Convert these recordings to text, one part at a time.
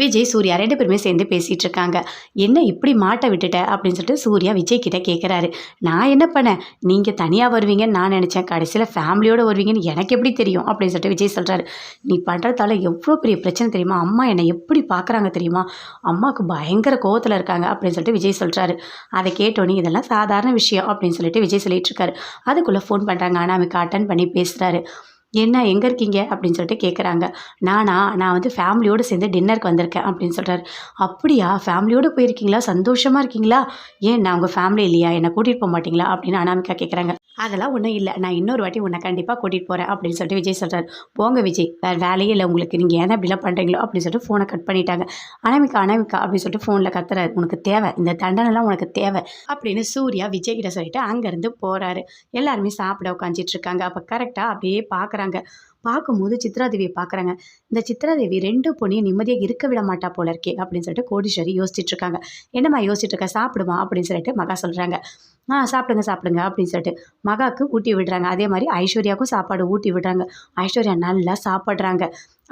விஜய் சூர்யா ரெண்டு பேருமே சேர்ந்து பேசிகிட்டு இருக்காங்க என்ன இப்படி மாட்டை விட்டுட்ட? அப்படின்னு சொல்லிட்டு சூர்யா விஜய் கிட்ட கேட்குறாரு நான் என்ன பண்ணேன் நீங்கள் தனியாக வருவீங்கன்னு நான் நினச்சேன். கடைசியில் ஃபேமிலியோடு வருவீங்கன்னு எனக்கு எப்படி தெரியும்? அப்படின்னு சொல்லிட்டு விஜய் சொல்கிறாரு நீ பண்ணுறதால எவ்வளோ பெரிய பிரச்சனை தெரியுமா? அம்மா என்னை எப்படி பார்க்குறாங்க தெரியுமா? அம்மாவுக்கு பயங்கர கோவத்தில் இருக்காங்க. அப்படின்னு சொல்லிட்டு விஜய் சொல்கிறாரு அதை கேட்டோன்னே இதெல்லாம் சாதாரண விஷயம். அப்படின்னு சொல்லிட்டு விஜய் சொல்லிட்டு இருக்காரு அதுக்குள்ளே ஃபோன் பண்ணுறாங்க அனாமிகா அட்டன் பண்ணி பேசுகிறாரு என்ன எங்கே இருக்கீங்க? அப்படின்னு சொல்லிட்டு கேட்குறாங்க நானா நான் வந்து ஃபேமிலியோடு சேர்ந்து டின்னருக்கு வந்திருக்கேன் அப்படின்னு சொல்கிறார் அப்படியா? ஃபேமிலியோடு போயிருக்கீங்களா? சந்தோஷமாக இருக்கீங்களா? ஏன் நான் உங்கள் ஃபேமிலி இல்லையா? என்னை கூட்டிகிட்டு போக மாட்டீங்களா? அப்படின்னு அனாமிகா கேட்குறாங்க அதெல்லாம் ஒன்றும் இல்லை. நான் இன்னொரு வாட்டி உன்னை கண்டிப்பாக கூட்டிகிட்டு போகிறேன் அப்படின்னு சொல்லிட்டு விஜய் சொல்கிறார் போங்க விஜய் வேறு வேலையே இல்லை உங்களுக்கு. நீங்கள் ஏன் அப்படிலாம் பண்ணுறீங்களோ அப்படின்னு சொல்லிட்டு ஃபோனை கட் பண்ணிட்டாங்க. அனாமிக்கா அனாமிக்கா அப்படின்னு சொல்லிட்டு ஃபோனில் கத்துறாரு. உனக்கு தேவை இந்த தண்டனைலாம் உனக்கு தேவை அப்படின்னு சூர்யா விஜய் கிட்ட சொல்லிட்டு அங்கேருந்து போகிறாரு எல்லாருமே சாப்பிட உட்காந்துட்டு இருக்காங்க. அப்போ கரெக்டாக அப்படியே பார்க்குறாங்க பார்க்கும்போது சித்ராதேவியை பார்க்குறாங்க. இந்த சித்ராதேவி ரெண்டு பொண்ணையும் நிம்மதியாக இருக்க விட மாட்டா போல இருக்கே அப்படின்னு சொல்லிட்டு கோடீஸ்வரி யோசிச்சுட்டு இருக்காங்க. என்னம்மா யோசிச்சுட்டு இருக்க? சாப்பிடுமா? அப்படின்னு சொல்லிட்டு மகா சொல்கிறாங்க ஆ சாப்பிடுங்க சாப்பிடுங்க அப்படின்னு சொல்லிட்டு மகாவுக்கு ஊட்டி விடுறாங்க. அதே மாதிரி ஐஸ்வர்யாவுக்கும் சாப்பாடு ஊட்டி விடுறாங்க. ஐஸ்வர்யா நல்லா சாப்பிட்றாங்க.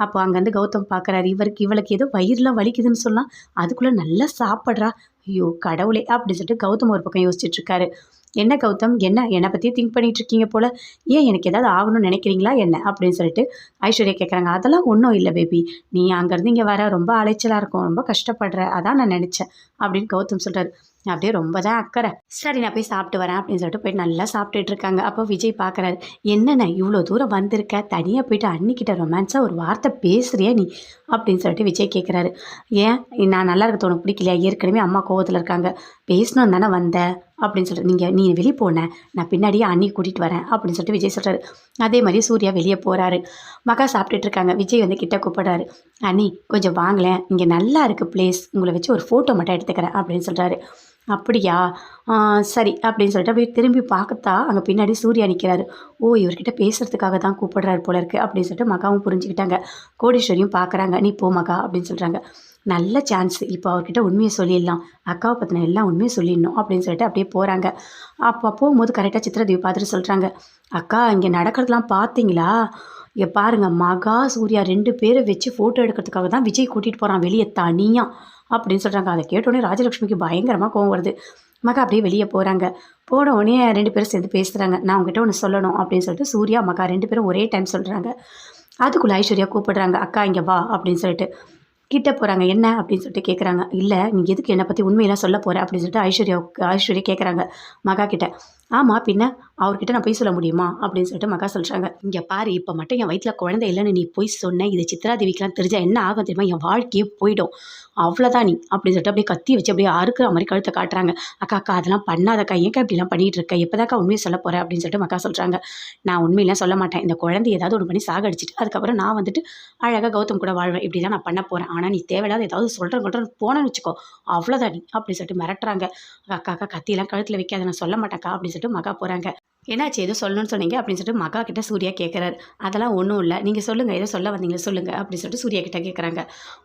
அப்போ அங்கேருந்து கௌதம் பார்க்குறாரு. இவருக்கு இவளுக்கு ஏதோ வயிறுலாம் வலிக்குதுன்னு சொல்லலாம் அதுக்குள்ளே நல்லா சாப்பிட்றா. ஐயோ கடவுளே அப்படின்னு சொல்லிட்டு கௌதம் ஒரு பக்கம் யோசிச்சுட்டு இருக்காரு. என்ன கௌதம்? என்ன? என்னை பற்றி திங்க் பண்ணிட்டு இருக்கீங்க போல். ஏன் எனக்கு ஏதாவது ஆகணும்னு நினைக்கிறீங்களா? என்ன? அப்படின்னு சொல்லிட்டு ஐஸ்வர்யா கேட்குறாங்க அதெல்லாம் ஒன்றும் இல்லை பேபி நீ அங்கேருந்து இங்கே வர ரொம்ப அலைச்சலாக இருக்கும். ரொம்ப கஷ்டப்படுற. அதான் நான் நினச்சேன். அப்படின்னு கௌதம் சொல்கிறார் அப்படியே ரொம்ப தான் அக்கறை. சரி நான் போய் சாப்பிட்டு வரேன் அப்படின்னு சொல்லிட்டு போய் நல்லா சாப்பிட்டுட்டு இருக்காங்க. அப்போ விஜய் பார்க்குறாரு என்னென்ன இவ்வளோ தூரம் வந்திருக்க? தனியாக போயிட்டு அன்னிக்கிட்ட ரொமான்ஸாக ஒரு வார்த்தை பேசுகிறியா நீ? அப்படின்னு சொல்லிட்டு விஜய் கேட்குறாரு ஏன்? நான் நல்லா இருக்க உனக்கு பிடிக்கலையா? ஏற்கனவே அம்மா கோவத்தில் இருக்காங்க. பேசணும் தானே வந்த? அப்படின்னு சொல்லிட்டு நீங்கள் நீ வெளியே போனேன் நான் பின்னாடியே அண்ணி கூட்டிகிட்டு வரேன். அப்படின்னு சொல்லிட்டு விஜய் சொல்கிறாரு அதே மாதிரி சூர்யா வெளியே போகிறாரு மகா சாப்பிட்டுட்டு இருக்காங்க. விஜய் வந்து கிட்ட கூப்பிடுறாரு. அண்ணி கொஞ்சம் வாங்கலேன் இங்கே நல்லா இருக்குது பிளேஸ் உங்களை வச்சு ஒரு ஃபோட்டோ மட்டும் எடுத்துக்கிறேன். அப்படின்னு சொல்கிறாரு அப்படியா? சரி அப்படின்னு சொல்லிட்டு அப்படியே திரும்பி பார்க்கத்தா அங்கே பின்னாடி சூர்யா நிற்கிறாரு ஓ இவர்கிட்ட பேசுகிறதுக்காக தான் கூப்பிடுறாரு போல இருக்குது அப்படின்னு சொல்லிட்டு மகாவும் புரிஞ்சுக்கிட்டாங்க. கோடீஸ்வரியும் பார்க்குறாங்க நீ போ மகா அப்படின்னு சொல்கிறாங்க நல்ல சான்ஸ் இப்போ அவர்கிட்ட உண்மையை சொல்லிடலாம் அக்காவை பற்றின எல்லாம் உண்மையை சொல்லிடணும் அப்படின்னு சொல்லிட்டு அப்படியே போகிறாங்க அப்போ போகும்போது கரெக்டாக சித்திரதேவி பார்த்துட்டு சொல்கிறாங்க அக்கா இங்கே நடக்கிறதுலாம் பார்த்தீங்களா? இங்கே பாருங்கள் மகா சூர்யா ரெண்டு பேரை வச்சு ஃபோட்டோ எடுக்கிறதுக்காக தான் விஜய் கூட்டிகிட்டு போகிறான் வெளியே தனியாக அப்படின்னு சொல்கிறாங்க அதை கேட்டோடனே ராஜலக்ஷ்மிக்கு பயங்கரமாக கோவம் வருது. மகா அப்படியே வெளியே போகிறாங்க போன உடனே ரெண்டு பேரும் சேர்ந்து பேசுகிறாங்க நான் உங்ககிட்ட ஒன்று சொல்லணும் அப்படின்னு சொல்லிட்டு சூர்யா மகா ரெண்டு பேரும் ஒரே டைம் சொல்கிறாங்க அதுக்குள்ளே ஐஸ்வர்யா கூப்பிடுறாங்க. அக்கா இங்கே வா அப்படின்னு சொல்லிட்டு. கிட்ட போகிறாங்க என்ன? அப்படின்னு சொல்லிட்டு கேட்குறாங்க இல்லை நீ எதுக்கு என்னை பற்றி உண்மையெல்லாம் சொல்ல போகிற அப்படின்னு சொல்லிட்டு ஐஸ்வர்யா ஐஸ்வர்யா கேட்குறாங்க மகா கிட்ட. ஆமாம் பின்ன அவர்கிட்ட நான் போய் சொல்ல முடியுமா? அப்படின்னு சொல்லிட்டு மகா சொல்கிறாங்க இங்கே பாரு இப்போ மட்டும் என் வயிற்றில் குழந்தை இல்லைன்னு நீ போய் சொன்ன இது சித்ராதேவிக்கெலாம் தெரிஞ்சால் என்ன ஆகும் தெரியுமா? என் வாழ்க்கையே போயிடும். அவ்வளோதான் நீ. அப்படின்னு சொல்லிட்டு அப்படியே கத்தி வச்சு அப்படியே அறுக்கிற மாதிரி கழுத்தை காட்டுறாங்க. அக்கா அக்கா அதெல்லாம் பண்ணாதக்கா. ஏன்க்கா இப்படிலாம் பண்ணிகிட்டு இருக்க எப்போதாக்கா உண்மையை சொல்ல போகிறேன் அப்படின்னு சொல்லிட்டு மக்கா சொல்கிறாங்க நான் உண்மையெல்லாம் சொல்ல மாட்டேன். இந்த குழந்தை ஏதாவது ஒன்று பண்ணி சாகடிச்சிட்டு அதுக்கப்புறம் நான் வந்துட்டு அழகாக கௌதம் கூட வாழ்வேன். இப்படி தான் நான் பண்ண போகிறேன் ஆனால் நீ தேவையில்லாத ஏதாவது சொல்கிறேன் கொள்றேன் போனேன்னு வச்சுக்கோ. அவ்வளோதான் நீ அப்படின்னு சொல்லிட்டு மிரட்டுறாங்க. அக்கா அக்கா கத்தியெல்லாம் கழுத்தில் வைக்காத நான் சொல்ல மாட்டேக்கா அப்படின்னு சொல்லிட்டு மகா போகிறாங்க என்னாச்சு எதுவும் சொல்லணும்னு சொன்னீங்க? அப்படின்னு சொல்லிட்டு மகா கிட்ட சூர்யா கேட்குறாரு அதெல்லாம் ஒன்றும் இல்லை. நீங்கள் சொல்லுங்கள் எதோ சொல்ல வந்தீங்க சொல்லுங்கள் அப்படின்னு சொல்லிட்டு சூர்யா கிட்ட கேட்குறாங்க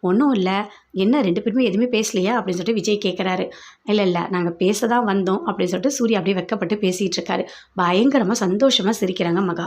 ஒன்றும் இல்லை. என்ன ரெண்டு பேருமே எதுவுமே பேசலையா? அப்படின்னு சொல்லிட்டு விஜய் கேட்குறாரு இல்லை இல்லை நாங்கள் பேச தான் வந்தோம் அப்படின்னு சொல்லிட்டு சூர்யா அப்படியே வெக்கப்பட்டு பேசிகிட்டு இருக்காரு. பயங்கரமாக சந்தோஷமாக சிரிக்கிறாங்க மகா.